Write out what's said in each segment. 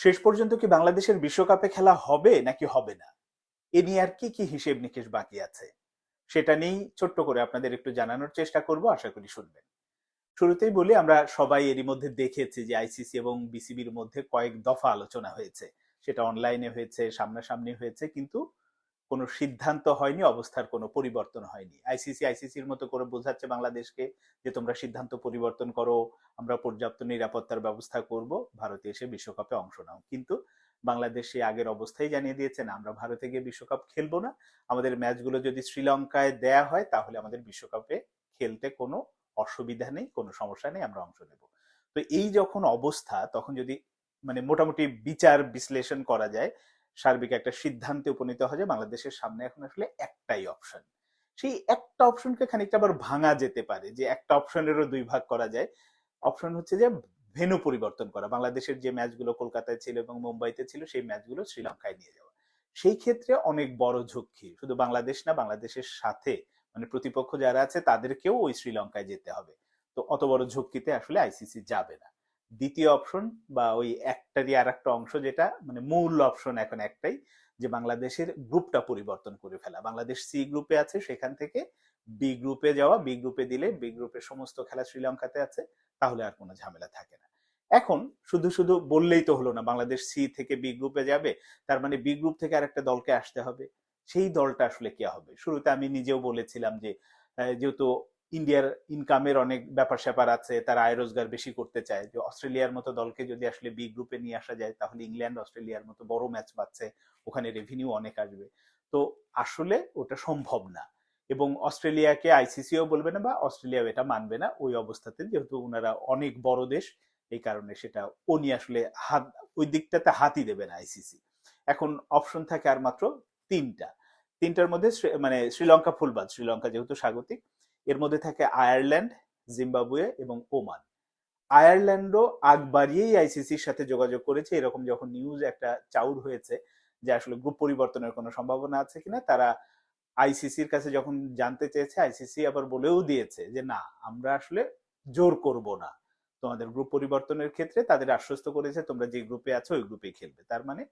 শেষ পর্যন্ত কি বাংলাদেশের বিশ্বকাপে খেলা হবে নাকি হবে না? এ নিয়ে আর কি কি হিসেব নিকেশ বাকি আছে? সেটা নিয়েই ছোট্ট করে আপনাদের একটু জানানোর চেষ্টা করব, আশা করি শুনবেন। শুরুতেই বলি, আমরা সবাই এরই মধ্যে দেখেছি যে আইসিসি এবং বিসিবির মধ্যে কয়েক দফা আলোচনা হয়েছে। সেটা অনলাইনে হয়েছে, সামনাসামনি হয়েছে, কিন্তু কোনো সিদ্ধান্ত হয়নি, অবস্থার কোনো পরিবর্তন হয়নি। আইসিসি আইসিসির মতো করে বোঝাচ্ছে বাংলাদেশকে যে তোমরা সিদ্ধান্ত পরিবর্তন করো, আমরা পর্যাপ্ত নিরাপত্তার ব্যবস্থা করব, ভারতে এসে বিশ্বকাপে অংশ নাও। কিন্তু বাংলাদেশ সেই আগের অবস্থায় জানিয়ে দিয়েছে, না, আমরা ভারতে গিয়ে বিশ্বকাপ খেলব না। আমাদের ম্যাচগুলো যদি শ্রীলঙ্কায় দেয়া হয়, তাহলে আমাদের বিশ্বকাপে খেলতে কোনো অসুবিধা নেই, কোনো সমস্যা নেই, আমরা অংশ নেব। তো এই যখন অবস্থা, তখন যদি মানে মোটামুটি বিচার বিশ্লেষণ করা যায় সার্বিক একটা সিদ্ধান্তে উপনীত হয় যে বাংলাদেশের সামনে এখন আসলে একটাই অপশন সেই একটা অপশনকে খানিকটা আবার ভাঙা যেতে পারে যে একটা অপশনেরও দুই ভাগ করা যায়। অপশন হচ্ছে যে ভেনু পরিবর্তন করা। বাংলাদেশের যে ম্যাচগুলো কলকাতায় ছিল এবং মুম্বাইতে ছিল, সেই ম্যাচগুলো শ্রীলঙ্কায় নিয়ে যাওয়া। সেই ক্ষেত্রে অনেক বড় ঝুঁকি। শুধু বাংলাদেশ না, বাংলাদেশের সাথে মানে প্রতিপক্ষ যারা আছে, তাদেরকেও ওই শ্রীলঙ্কায় যেতে হবে। তো অত বড় ঝুঁকিতে আসলে আইসিসি যাবে না। দ্বিতীয় অপশন বা ওই একটারই আর একটা অংশ যেটা মানে মূল অপশন এখন একটাই, যে বাংলাদেশের গ্রুপটা পরিবর্তন করে ফেলা। বাংলাদেশ সি গ্রুপে আছে, সেখান থেকে বি গ্রুপে যাওয়া বি গ্রুপে দিলে বি গ্রুপের সমস্ত খেলা শ্রীলঙ্কাতে আছে, তাহলে আর কোনো ঝামেলা থাকে না। এখন শুধু শুধু বললেই তো হলো না, বাংলাদেশ সি থেকে বি গ্রুপে যাবে, তার মানে বি গ্রুপ থেকে আরেকটা দলকে আসতে হবে। সেই দলটা আসলে কে হবে? শুরুতে আমি নিজেও বলেছিলাম যে যেহেতু ইন্ডিয়ার ইনকামের অনেক ব্যাপার স্যাপার আছে, তারা আয় রোজগার বেশি করতে চায়। যে অস্ট্রেলিয়ার মতো দলকে যদি আসলে বি গ্রুপে নিয়ে আসা যায়, তাহলে ইংল্যান্ড, অস্ট্রেলিয়ার মতো বড় ম্যাচ পাচ্ছে, ওখানে রেভিনিউ অনেক আসবে। তো আসলে ওটা সম্ভব না। এবং অস্ট্রেলিয়াকে আইসিসিও বলবে না বা অস্ট্রেলিয়াও এটা মানবে না ওই অবস্থাতে, যেহেতু ওনারা অনেক বড় দেশ, এই কারণে সেটা নিয়ে আসলে হাত, ওই দিকটাতে হাতই দেবে না আইসিসি এখন অপশন থাকে আর মাত্র তিনটা। তিনটার মধ্যে মানে শ্রীলঙ্কা ফুলবাদ, শ্রীলঙ্কা যেহেতু স্বাগতিক এর মধ্যে থাকে আয়ারল্যান্ড, জিম্বাবুয়ে এবং ওমান। আয়ারল্যান্ডও আগ বাড়িয়েই আইসিসির সাথে যোগাযোগ করেছে। এরকম যখন নিউজ একটা চাউর হয়েছে যে আসলে গ্রুপ পরিবর্তনের কোনো সম্ভাবনা আছে কিনা, তারা আইসিসির কাছে যখন জানতে চেয়েছে, আইসিসি আবার বলেও দিয়েছে যে, না, আমরা আসলে জোর করব না। তোমাদের গ্রুপ পরিবর্তনের ক্ষেত্রে তাদের আশ্বস্ত করেছে, তোমরা যে গ্রুপে আছো, ওই গ্রুপে খেলবে। তার মানে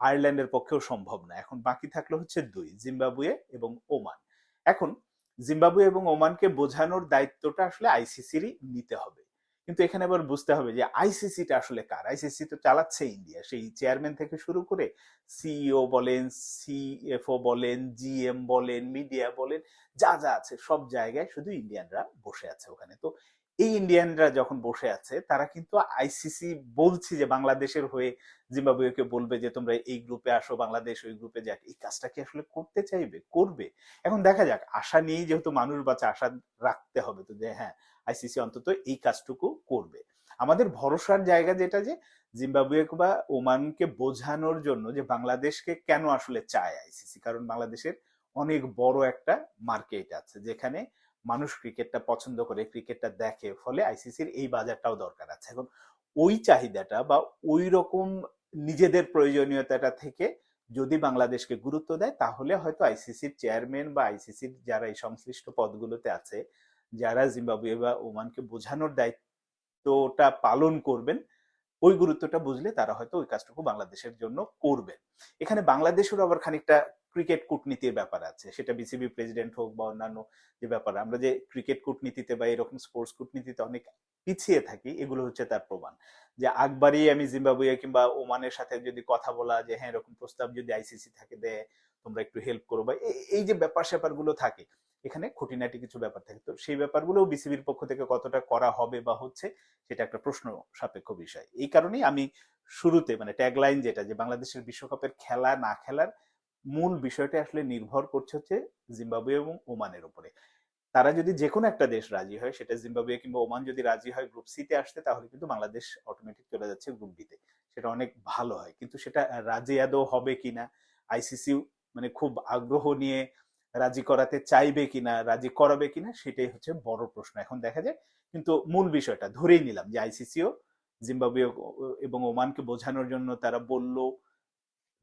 আয়ারল্যান্ডের পক্ষেও সম্ভব না। এখন বাকি থাকল হচ্ছে দুই, জিম্বাবুয়ে এবং ওমান। এখন জিম্বাবুয়ে এবং ওমানকে বোঝানোর দায়িত্বটা আসলে আইসিসিরই নিতে হবে। কিন্তু এখানে আবার বুঝতে হবে যে আইসিসিটা আসলে কার? আইসিসি তো চালাচ্ছে ইন্ডিয়া। সেই চেয়ারম্যান থেকে শুরু করে সিইও বলেন, সিএফও বলেন, জিএম বলেন, মিডিয়া বলেন, যা যা আছে সব জায়গায় শুধু ইন্ডিয়ানরা বসে আছে ওখানে। তো এই ইন্ডিয়ানরা যখন বসে আছে, তারা কিন্তু আইসিসি বলছি যে বাংলাদেশের হয়ে জিম্বাবুয়েকে বলবে যে তোমরা এই গ্রুপে আসো, বাংলাদেশ ওই গ্রুপে যাক। এই কাজটা কি আসলে করতে চাইবে? করবে। এখন দেখা যাক, আশা নিয়েই যেহেতু মানুষ বাচ্চা আশা রাখতে হবে তো যে হ্যাঁ আইসিসি অন্তত এই কাজটুকু করবে। আমাদের ভরসার জায়গা যেটা যে জিম্বাবুয়ে বা ওমানকে বোঝানোর জন্য যে বাংলাদেশকে কেন আসলে চায় আইসিসি কারণ বাংলাদেশের অনেক বড় একটা মার্কেট আছে যেখানে মানুষ ক্রিকেটটা পছন্দ করে, ক্রিকেটটা দেখে, ফলে আইসিসির এই বাজারটাও দরকার আছে। এখন ওই চাহিদাটা বা ওই রকম নিজেদের প্রয়োজনীয়তাটা থেকে যদি বাংলাদেশকে গুরুত্ব দেয়, তাহলে হয়তো আইসিসির চেয়ারম্যান বা আইসিসির যারা এই সংশ্লিষ্ট পদগুলোতে আছে, যারা জিম্বাবুয়ে বা ওমানকে বোঝানোর দায়িত্বটা পালন করবেন, ওই গুরুত্বটা বুঝলে তারা হয়তো ওই কাজটুকু বাংলাদেশের জন্য করবেন। এখানে বাংলাদেশেরও আবার খানিকটা ক্রিকেট কূটনীতির ব্যাপার আছে। সেটা বিসিবি প্রেসিডেন্ট হোক বা অন্যান্য যে ব্যাপার, আমরা যে ক্রিকেট কূটনীতিতে বা এরকম স্পোর্টস কূটনীতিতে অনেক পিছিয়ে থাকি, এগুলো হচ্ছে তার প্রমাণ। যে আগবারই আমি জিম্বাবুয়ে কিংবা ওমানের সাথে যদি কথা বলা, যে হ্যাঁ এরকম প্রস্তাব যদি আইসিসি থাকে দেয় তোমরা একটু হেল্প করো বা এই যে ব্যাপার স্যাপারগুলো থাকে, এখানে খুঁটিনাটি কিছু ব্যাপার থাকে। তো সেই ব্যাপারগুলো বিসিবির পক্ষ থেকে কতটা করা হবে বা হচ্ছে, সেটা একটা প্রশ্ন সাপেক্ষ বিষয়। এই কারণেই আমি শুরুতে মানে ট্যাগলাইন যেটা, যে বাংলাদেশের বিশ্বকাপের খেলা না খেলার মূল বিষয়টা আসলে নির্ভর করছে হচ্ছে জিম্বাবুয়ে এবং ওমানের উপরে। তারা যদি যে কোনো একটা দেশ রাজি হয়, সেটা জিম্বাবুয়ে কিংবা ওমান যদি রাজি হয় গ্রুপ সিতে আসতে, তাহলে কিন্তু বাংলাদেশ অটোমেটিক চলে যাচ্ছে গ্রুপ বিতে সেটা অনেক ভালো হয়। কিন্তু সেটা রাজি আদৌ হবে কিনা আইসিসি মানে খুব আগ্রহ নিয়ে রাজি করাতে চাইবে কিনা, রাজি করাবে কিনা, সেটাই হচ্ছে বড় প্রশ্ন। এখন দেখা যায় কিন্তু মূল বিষয়টা ধরেই নিলাম যে আইসিসিও জিম্বাবুয়ে এবং ওমানকে বোঝানোর জন্য তারা বলল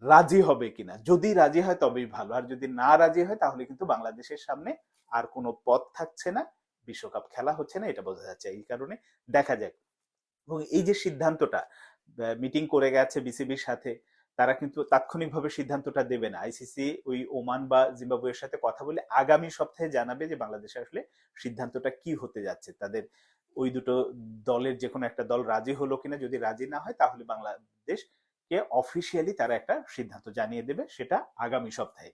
রাজি হবে কিনা? যদি রাজি হয় তবেই ভালো। আর যদি না রাজি হয় তাহলে কিন্তু বাংলাদেশের সামনে আর কোনো পথ থাকছে না। বিশ্বকাপ খেলা হচ্ছে না, এটা বোঝা যাচ্ছে। এই কারণে দেখা যাক। এবং এই যে সিদ্ধান্তটা মিটিং করে গেছে বিসিবির সাথে, তারা কিন্তু তাৎক্ষণিকভাবে সিদ্ধান্তটা দেবে না। আইসিসি ওই ওমান বা জিম্বাবুয়ের সাথে কথা বলে আগামী সপ্তাহে জানাবে যে বাংলাদেশে আসলে সিদ্ধান্তটা কি হতে যাচ্ছে। তাদের ওই দুটো দলের যে কোনো একটা দল রাজি হলো কিনা, যদি রাজি না হয় তাহলে বাংলাদেশকে অফিসিয়ালি তারা একটা সিদ্ধান্ত জানিয়ে দেবে সেটা আগামী সপ্তাহে।